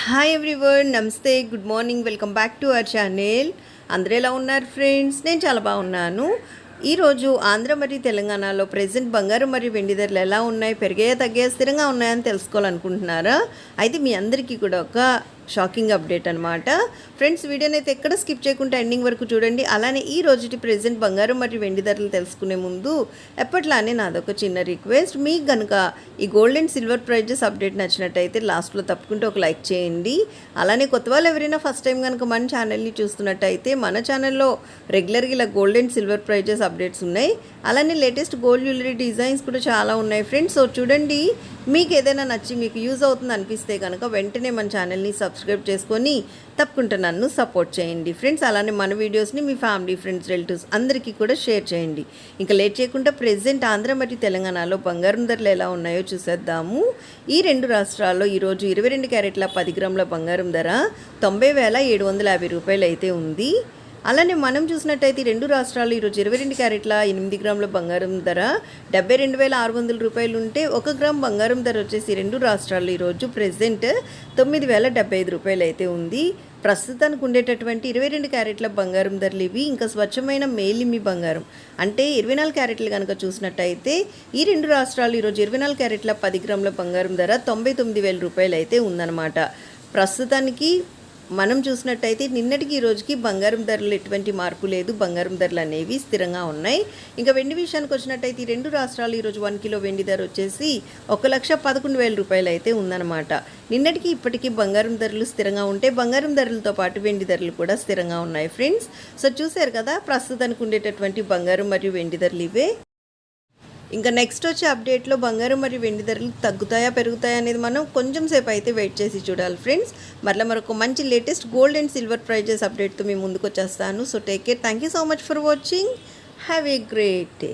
Hi everyone నమస్తే good morning welcome back to our channel అందరూ ఎలా ఉన్నారు ఫ్రెండ్స్ నేను చాలా బాగున్నాను. ఈరోజు ఆంధ్ర మరియు తెలంగాణలో ప్రజెంట్ బంగారం మరియు వెండి ధరలు ఎలా ఉన్నాయి పెరిగాయా తగ్గాయా స్థిరంగా ఉన్నాయని తెలుసుకోవాలనుకుంటున్నారా? అయితే మీ అందరికీ కూడా ఒక షాకింగ్ అప్డేట్ అనమాట ఫ్రెండ్స్ వీడియోని అయితే ఎక్కడ స్కిప్ చేయకుండా ఎండింగ్ వరకు చూడండి. అలానే ఈ రోజుటి ప్రెసెంట్ బంగారం మరియు వెండి ధరలు తెలుసుకునే ముందు ఎప్పట్లానే నాదొక చిన్న రిక్వెస్ట్. మీకు కనుక ఈ gold and silver prizes update నచ్చినట్టయితే లాస్ట్లో తప్పకుండా ఒక లైక్ చేయండి. అలానే కొత్త వాళ్ళు ఎవరైనా ఫస్ట్ టైం కనుక మన ఛానల్ని చూస్తున్నట్టయితే మన ఛానల్లో రెగ్యులర్గా ఇలా gold and silver prizes updates ఉన్నాయి. అలానే లేటెస్ట్ గోల్డ్ జ్యువెలరీ డిజైన్స్ కూడా చాలా ఉన్నాయి. ఫ్రెండ్స్ సో చూడండి మీకు ఏదైనా నచ్చి మీకు యూజ్ అవుతుంది అనిపిస్తే కనుక వెంటనే మన ఛానల్ని సబ్స్క్రైబ్ చేసుకొని తప్పకుండా నన్ను సపోర్ట్ చేయండి. ఫ్రెండ్స్ అలానే మన వీడియోస్ని మీ ఫ్యామిలీ ఫ్రెండ్స్ రిలేటివ్స్ అందరికీ కూడా షేర్ చేయండి. ఇంకా లేట్ చేయకుండా ప్రెసెంట్ ఆంధ్ర మరియు తెలంగాణలో బంగారం ధరలు ఎలా ఉన్నాయో చూసేద్దాము. ఈ రెండు రాష్ట్రాల్లో ఈరోజు ఇరవై రెండు క్యారెట్ల పది గ్రాముల బంగారం ధర తొంభై వేల ఏడు వందల యాభై రూపాయలు అయితే ఉంది. అలానే మనం చూసినట్టయితే రెండు రాష్ట్రాలు ఈరోజు ఇరవై రెండు క్యారెట్ల ఎనిమిది గ్రాముల బంగారం ధర డెబ్బై రెండు వేల ఆరు వందల రూపాయలు ఉంటే ఒక గ్రామ్ బంగారం ధర వచ్చేసి రెండు రాష్ట్రాలు ఈరోజు ప్రెసెంట్ తొమ్మిది వేల డెబ్బై ఐదు రూపాయలు అయితే ఉంది. ప్రస్తుతానికి ఉండేటటువంటి ఇరవై రెండు క్యారెట్ల బంగారం ధరలు ఇవి ఇంకా స్వచ్ఛమైన మేలిమి బంగారం. అంటే ఇరవై నాలుగు క్యారెట్లు కనుక చూసినట్టయితే ఈ రెండు రాష్ట్రాలు ఈరోజు ఇరవై నాలుగు క్యారెట్ల పది గ్రాముల బంగారం ధర తొంభై తొమ్మిది వేల రూపాయలు అయితే ఉందన్నమాట. ప్రస్తుతానికి మనం చూసినట్టయితే నిన్నటికి ఈ రోజుకి బంగారం ధరలు ఎటువంటి మార్పు లేదు. బంగారం ధరలు అనేవి స్థిరంగా ఉన్నాయి. ఇంకా వెండి విషయానికి వచ్చినట్టయితే ఈ రెండు రాష్ట్రాలు ఈరోజు వన్ కిలో వెండి ధర వచ్చేసి ఒక లక్ష పదకొండు వేల రూపాయలు అయితే ఉందన్నమాట. నిన్నటికి ఇప్పటికీ బంగారం ధరలు స్థిరంగా ఉంటే బంగారం ధరలతో పాటు వెండి ధరలు కూడా స్థిరంగా ఉన్నాయి ఫ్రెండ్స్. సో చూశారు కదా ప్రస్తుతానికి ఉండేటటువంటి బంగారం మరియు వెండి ధరలు ఇవే. ఇంకా నెక్స్ట్ వచ్చే అప్డేట్లో బంగారం మరియు వెండి ధరలు తగ్గుతాయా పెరుగుతాయా అనేది మనం కొంచెం సేపు అయితే వెయిట్ చేసి చూడాలి ఫ్రెండ్స్ మరలా మరొక మంచి latest gold and silver prizes అప్డేట్తో మేము ముందుకు వచ్చేస్తాను. So take care thank you so much for watching have a great day